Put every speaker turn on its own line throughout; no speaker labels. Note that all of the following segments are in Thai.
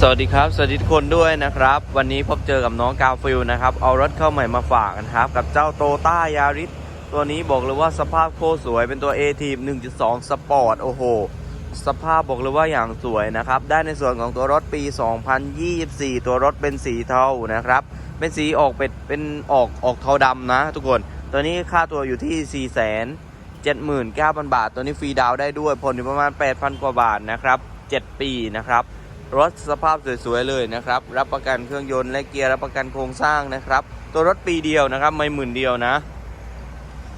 สวัสดีครับ สวัสดีทุกคนด้วยนะครับ วันนี้พบเจอกับน้องกาฟิลนะครับ เอารถเข้าใหม่มาฝากกันครับ กับเจ้าโตต้ายาริสตัวนี้บอกเลยว่าสภาพโคตรสวยเป็นตัว a t ทีม1.2 สปอร์ตโอ้โห สภาพบอกเลยว่าอย่างสวยนะครับ ได้ในส่วนของตัวรถปี 2024 ตัวรถเป็นสีเทานะครับ เป็นสีออกเป็นเป็นออกออกเทาดำนะ ทุกคน ตัวนี้ค่าตัวอยู่ที่ 4 0 0 0 79,000 บาท ตัวนี้ฟรีดาวน์ได้ด้วยผลอยู่ประมาณ 8,000 กว่าบาทนะครับ 7 ปีนะครับ รถสภาพสวยๆเลยนะครับ รับประกันเครื่องยนต์และเกียร์รับประกันโครงสร้างนะครับ ตัวรถปีเดียวนะครับ ไม่หมื่นเดียวนะ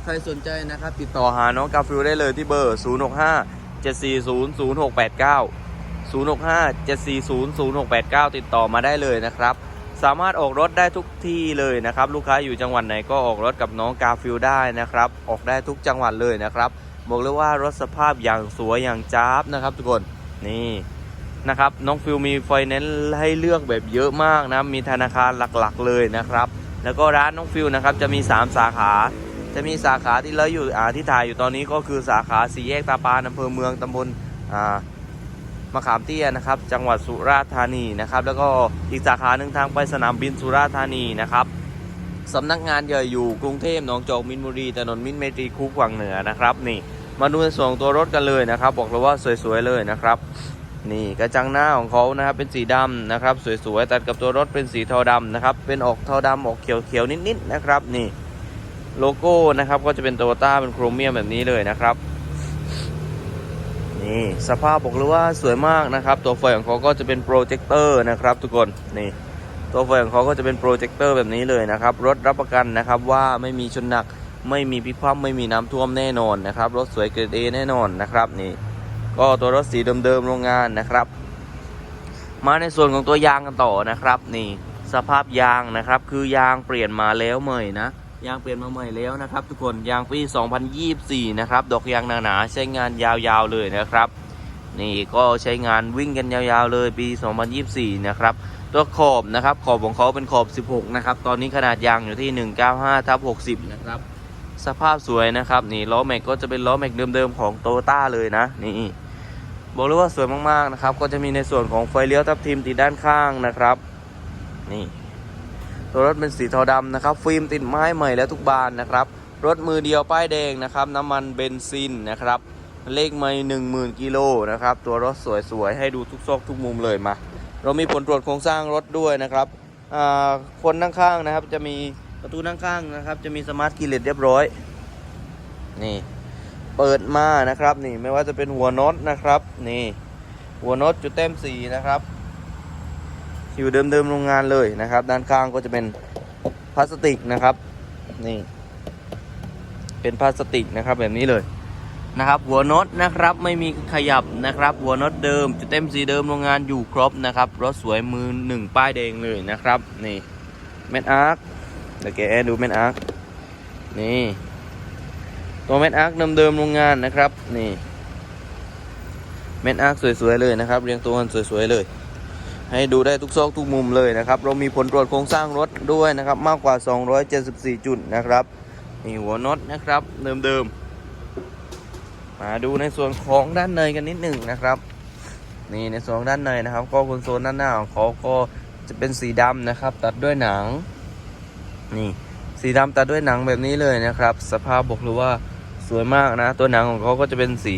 ใครสนใจนะครับ ติดต่อหาน้องกาฟิลได้เลยที่เบอร์ 065 740 0689 065 740 0689 ติดต่อมาได้เลยนะครับ สามารถออกรถได้ทุกที่เลยนะครับ ลูกค้าอยู่จังหวัดไหนก็ออกรถกับน้องกาฟิลได้นะครับ ออกได้ทุกจังหวัดเลยนะครับบอกเลยว่ารถสภาพอย่างสวยอย่างจ้าบนะครับ ทุกคนนี่ นะครับน้องฟิลมีไฟแนนซ์ให้เลือกแบบเยอะมากนะมีธนาคารหลักๆเลยนะครับ แล้วก็ร้านน้องฟิลนะครับจะมี 3 สาขา จะมีสาขาที่เราอยู่อ่าที่ถ่ายอยู่ตอนนี้ก็คือสาขาสีแยกตาปานอำเภอเมืองตำบลอ่ามะขามเตี้ยนะครับจังหวัดสุราษฎร์ธานีนะครับแล้วก็อีกสาขาหนึ่งทางไปสนามบินสุราษฎร์ธานีนะครับสำนักงานใหญ่อยู่กรุงเทพหนองจอกมินบุรีถนนมินเมตรีคุกฝั่งเหนือนะครับนี่มาดูในส่วนของตัวรถกันเลยนะครับ บอกเลยว่าสวยๆเลยนะครับ นี่กระจังหน้าของเขานะครับเป็นสีดำนะครับ สวยๆตัดกับตัวรถเป็นสีเทาดำนะครับ เป็นออกเทาดำออกเขียวๆนิดๆนะครับ นี่โลโก้นะครับก็จะเป็นโตโยต้าเป็นโครเมียมแบบนี้เลยนะครับนี่สภาพบอกเลยว่าสวยมากนะครับ ตัวไฟของเขาก็จะเป็นโปรเจคเตอร์นะครับ ทุกคนนี่ตัวไฟของเขาก็จะเป็นโปรเจคเตอร์แบบนี้เลยนะครับ รถรับประกันนะครับว่าไม่มีชนหนักไม่มีพิกคว่ำไม่มีน้ำท่วมแน่นอนนะครับ รถสวยเกรดเอแน่นอนนะครับนี่ ก็ตัวรถสีเดิมๆโรงงานนะครับ มาในส่วนของตัวยางกันต่อนะครับ นี่สภาพยางนะครับ คือยางเปลี่ยนมาแล้วใหม่นะยางเปลี่ยนมาใหม่แล้วนะครับ ทุกคนยางปี 2024 นะครับดอกยางหนาๆใช้งานยาวๆเลยนะครับ นี่ก็ใช้งานวิ่งกันยาวๆเลยปี 2024 นะครับตัวขอบนะครับขอบของเขาเป็นขอบ 16 นะครับ ตอนนี้ขนาดยางอยู่ที่ 195ทับ60 นะครับ สภาพสวยนะครับ นี่ล้อแม็กก็จะเป็นล้อแม็กเดิมๆของโตต้าเลยนะ นี่ บอกเลยว่าสวยมากๆนะครับ ก็จะมีในส่วนของไฟเลี้ยวทับทิมติดด้านข้างนะครับ นี่ ตัวรถเป็นสีเทาดำนะครับ ฟิล์มติดไม้ใหม่แล้วทุกบานนะครับ รถมือเดียวป้ายแดงนะครับ น้ำมันเบนซินนะครับ เลขไม่หนึ่งหมื่นกิโลนะครับ ตัวรถสวยๆ ให้ดูทุกซอกทุกมุมเลยมา เรามีผลตรวจโครงสร้างรถด้วยนะครับอ่าคนนั่งข้างนะครับจะมีประตูนั่งข้างนะครับ จะมีสมาร์ทคีเลสเรียบร้อย นี่ เปิดมานะครับ นี่ไม่ว่าจะเป็นหัวน็อตนะครับ นี่ หัวน็อตจุดเต็มสีนะครับ อยู่เดิมๆโรงงานเลยนะครับ ด้านข้างก็จะเป็นพลาสติกนะครับ นี่ เป็นพลาสติกนะครับแบบนี้เลยนะครับ หัวน็อตนะครับไม่มีขยับนะครับ หัวน็อตเดิมจุดเต็มสีเดิมโรงงานอยู่ครบนะครับรถสวยมือหนึ่งป้ายแดงเลยนะครับ นี่เม็ดอาร์คเดี๋ยวแกดูเม็ดอาร์คนี่ ตัวเม็ดอาร์คเดิมๆโรงงานนะครับ นี่เม็ดอาร์คสวยๆเลยนะครับ เรียงตัวกันสวยๆเลย ให้ดูได้ทุกซอกทุกมุมเลยนะครับ เรามีผลตรวจโครงสร้างรถด้วยนะครับ มากกว่า 274 จุดนะครับนี่หัวน็อตนะครับ เดิมๆมาดูในส่วนของด้านในกันนิดหนึ่งนะครับนี่ในส่วนของด้านในนะครับ ก็คอนโซลด้านหน้าของเขาก็จะเป็นสีดำนะครับ ตัดด้วยหนัง นี่ สีดำตัดด้วยหนังแบบนี้เลยนะครับ สภาพบอกเลยว่า สวยมากนะ ตัวหนังของเขาก็จะเป็นสี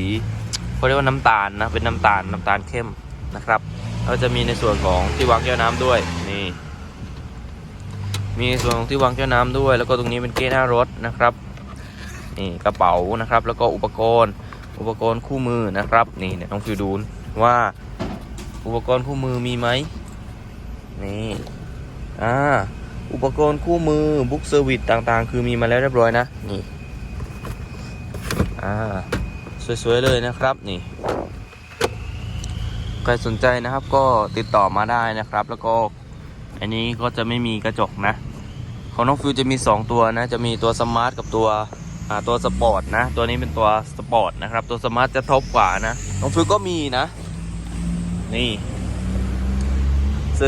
เขาเรียกว่าน้ำตาลนะ เป็นน้ำตาลน้ำตาลเข้มนะครับแล้วจะมีในส่วนของที่วางแก้วน้ำด้วยนี่ มีในส่วนของที่วางแก้วน้ำด้วย แล้วก็ตรงนี้เป็นเก้หน้ารถนะครับนี่กระเป๋านะครับ แล้วก็อุปกรณ์ อุปกรณ์คู่มือนะครับ นี่เนี่ยต้องฟิวดูนว่าอุปกรณ์คู่มือมีไหมนี่อ่าอุปกรณ์คู่มือบุ๊กเซอร์วิสต่างๆ คือมีมาแล้วเรียบร้อยนะนี่ อ่า สวย ๆ เลยนะครับนี่ใครสนใจนะครับก็ติดต่อมาได้นะครับ แล้วก็อันนี้ก็จะไม่มีกระจกนะ ของน้องฟิวจะมี 2 ตัวนะ จะมีตัวสมาร์ทกับตัวอ่าตัวสปอร์ตนะ ตัวนี้เป็นตัวสปอร์ตนะครับ ตัวสมาร์ทจะท็อปกว่านะ น้องฟิวก็มีนะ นี่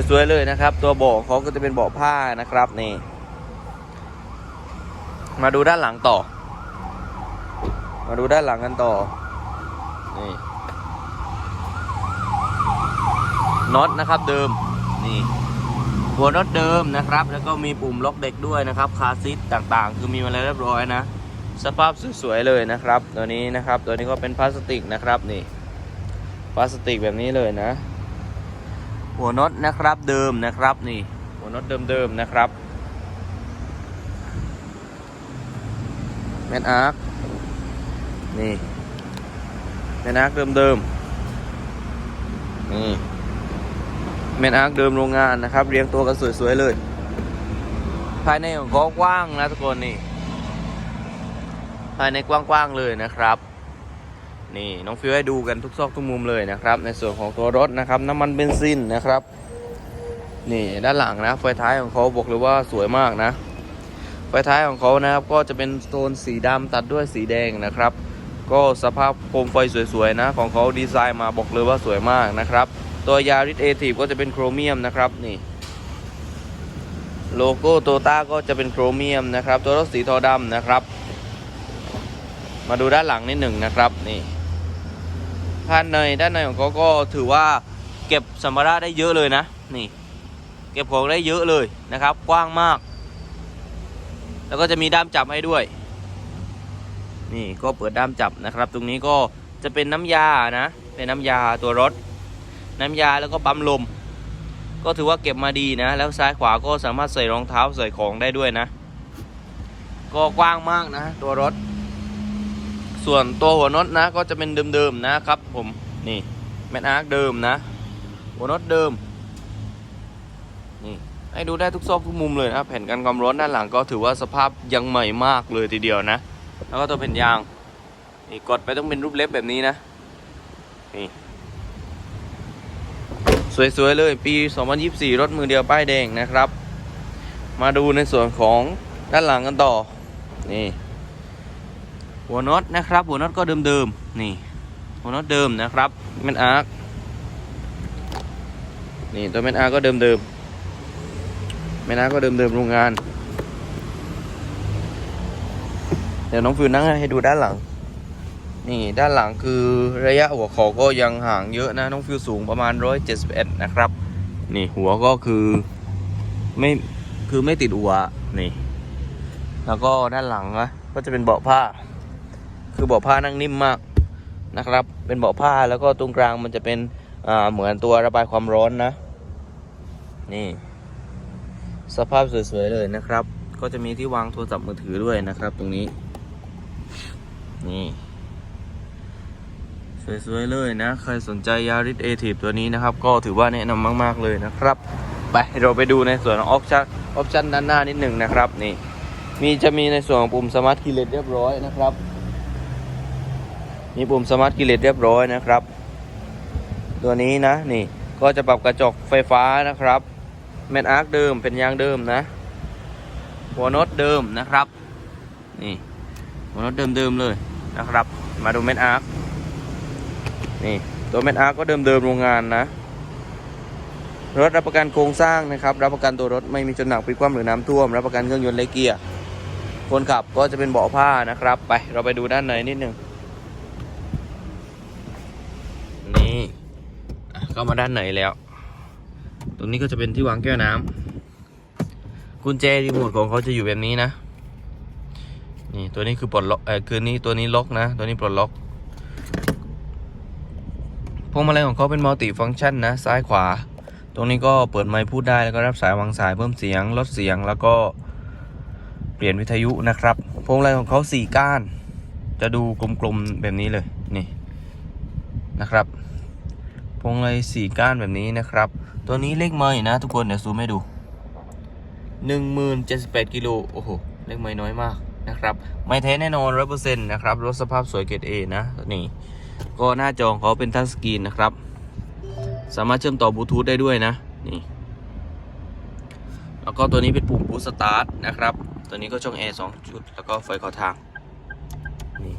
สวยๆเลยนะครับ ตัวเบาะเขาก็จะเป็นเบาะผ้านะครับนี่ มาดูด้านหลังต่อ มาดูด้านหลังกันต่อ นี่น็อตนะครับเดิม นี่หัวน็อตเดิมนะครับ แล้วก็มีปุ่มล็อกเด็กด้วยนะครับ คาซิตต่างๆ คือมีมาแล้วเรียบร้อยนะ สภาพสวยๆเลยนะครับ ตัวนี้นะครับ ตัวนี้ก็เป็นพลาสติกนะครับนี่ พลาสติกแบบนี้เลยนะ หัวน็อตนะครับเดิมนะครับนี่ หัวน็อตเดิมๆนะครับแมนอาร์ค นี่แมนอาร์คเดิมนี่แมนอาร์คเดิมโรงงานนะครับ เรียงตัวกันสวยๆเลย ภายในของก็กว้างนะทุกคนนี่ ภายในกว้างๆเลยนะครับ นี่น้องฟิวให้ดูกันทุกซอกทุกมุมเลยนะครับ ในส่วนของตัวรถนะครับ น้ำมันเบนซินนะครับนี่ด้านหลังนะไฟท้ายของเขาบอกเลยว่าสวยมากนะ ไฟท้ายของเขานะครับก็จะเป็นโทนสีดำตัดด้วยสีแดงนะครับ ก็สภาพโคมไฟสวยๆนะ ของเขาดีไซน์มาบอกเลยว่าสวยมากนะครับ ตัวยาริสเอทีฟก็จะเป็นโครเมียมนะครับนี่โลโก้โตต้าก็จะเป็นโครเมียมนะครับ ตัวรถสีทอดำนะครับ มาดูด้านหลังนิดหนึ่งนะครับนี่ด้านในด้านในของเขาก็ถือว่าเก็บสัมภาระได้เยอะเลยนะนี่ เก็บของได้เยอะเลยนะครับ กว้างมาก แล้วก็จะมีด้ามจับให้ด้วย นี่ก็เปิดด้ามจับนะครับ ตรงนี้ก็จะเป็นน้ำยานะ เป็นน้ำยาตัวรถ น้ำยาแล้วก็ปั๊มลม ก็ถือว่าเก็บมาดีนะ แล้วซ้ายขวาก็สามารถใส่รองเท้าใส่ของได้ด้วยนะ ก็กว้างมากนะ ตัวรถ ส่วนตัวหัวน็อตนะ ก็จะเป็นเดิมๆนะครับ ผมนี่แมนอาร์คเดิมนะ หัวน็อตเดิมนี่ให้ดูได้ทุกซอกทุกมุมเลยนะแผ่นกันความร้อนด้านหลังก็ถือว่าสภาพยังใหม่มากเลยทีเดียวนะ แล้วก็ตัวเป็นยางนี่กดไปต้องเป็นรูปเล็บแบบนี้นะนี่สวยๆเลยปี 2024 รถมือเดียวป้ายแดงนะครับ มาดูในส่วนของด้านหลังกันต่อ นี่ หัวน็อตนะครับ หัวน็อตก็เดิมๆ นี่ หัวน็อตเดิมนะครับแมนอาร์ค นี่ตัวแมนอาร์ก็เดิมๆแม่น้ำก็เดิมๆโรงงาน เดี๋ยวน้องฟิวนั่งให้ดูด้านหลัง นี่ด้านหลังคือระยะหัวเขาก็ยังห่างเยอะนะ น้องฟิวสูงประมาณ 171 นะครับ นี่หัวก็คือไม่คือไม่ติดหัวนี่ แล้วก็ด้านหลังนะก็จะเป็นเบาะผ้า คือเบาะผ้านั่งนิ่มมากนะครับ เป็นเบาะผ้าแล้วก็ตรงกลางมันจะเป็นอ่าเหมือนตัวระบายความร้อนนะ นี่ สภาพสวยๆเลยนะครับ ก็จะมีที่วางโทรศัพท์มือถือด้วยนะครับ ตรงนี้ นี่ สวยๆเลยนะ ใครสนใจยาริสเอทีฟตัวนี้นะครับ ก็ถือว่าแนะนำมาก ๆ เลยนะครับ ไปเราไปดูในส่วนของออปชั่นออปชั่นด้านหน้านิดหนึ่งนะครับ นี่ มีจะมีในส่วนของปุ่มสมาร์ทคีเลสเรียบร้อยนะครับ มีปุ่มสมาร์ทคีเลสเรียบร้อยนะครับ ตัวนี้นะนี่ก็จะปรับกระจกไฟฟ้านะครับแมนอาร์คเดิมเป็นยางเดิมนะหัวน็อตเดิมนะครับ นี่ หัวน็อตเดิมๆเลยนะครับ มาดูแมนอาร์คนี่ตัวแมนอาร์คก็เดิมๆโรงงานนะ รถรับประกันโครงสร้างนะครับ รับประกันตัวรถไม่มีจนหนักพลิกคว่ำหรือน้ำท่วม รับประกันเครื่องยนต์และเกียร์คนขับก็จะเป็นเบาะผ้านะครับ ไปเราไปดูด้านในนิดนึงนี่เข้ามาด้านในแล้ว ตรงนี้ก็จะเป็นที่วางแก้วน้ำกุญแจรีโมทของเขาจะอยู่แบบนี้นะ นี่ตัวนี้คือปลดล็อกเออคือนี่ตัวนี้ล็อกนะ ตัวนี้ปลดล็อกพวงมาลัยของเขาเป็นมัลติฟังก์ชันนะ ซ้ายขวา ตรงนี้ก็เปิดไมค์พูดได้แล้วก็รับสายวางสายเพิ่มเสียงลดเสียงแล้วก็เปลี่ยนวิทยุนะครับพวงมาลัยของเขาสี่ก้าน จะดูกลมๆแบบนี้เลยนี่นะครับพวงมาลัยสี่ก้านแบบนี้นะครับ ตัวนี้เลขไม้นะ ทุกคนเดี๋ยวซูมให้ดูหนึ่งหมื่นเจ็ดสิบแปดกิโลโอ้โหเลขไม้น้อยมาก นะครับ ไม่แท้แน่นอนร้อยเปอร์เซ็นต์นะครับ รถสภาพสวยเกรดเอนะนี่ ก็หน้าจอของเขาเป็นทัชสกรีนนะครับ สามารถเชื่อมต่อบลูทูธได้ด้วยนะ นี่ แล้วก็ตัวนี้เป็นปุ่ม Boost Start นะครับ ตัวนี้ก็ช่องแอร์สองจุด แล้วก็ไฟขอทาง นี่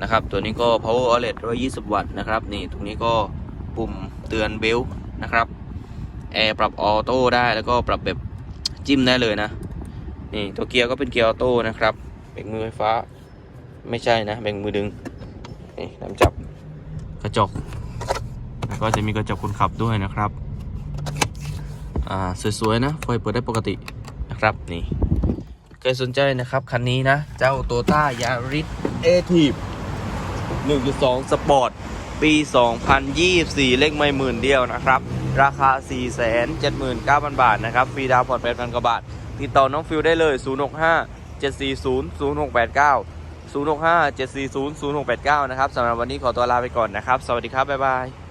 นะครับ ตัวนี้ก็ power outlet 120 วัตต์นะครับ นี่ ตรงนี้ก็ปุ่มเตือนเบลนะครับ แอร์ปรับออโต้ได้ แล้วก็ปรับแบบจิ้มได้เลยนะ นี่ ตัวเกียร์ก็เป็นเกียร์ออโต้นะครับ รกมือไฟฟ้า ไม่ใช่นะเบรกมือดึงนี่น้ำจับกระจก แล้วก็จะมีกระจกคนขับด้วยนะครับอ่าสวยๆนะไฟเปิดได้ปกตินะครับนี่ใครสนใจนะครับ คันนี้นะ เจ้าโตต้ายาริสเอทีฟ1.2 สปอร์ต ปี 2024 เลขไม่หมื่นเดียวนะครับ ราคา 479,000 บาทนะครับ ฟรีดาวผ่อน8,000 กว่าบาท ติดต่อน้องฟิลได้เลย 065 740 0689 065 740 0689 นะครับสำหรับวันนี้ขอตัวลาไปก่อนนะครับ สวัสดีครับ บ๊ายบาย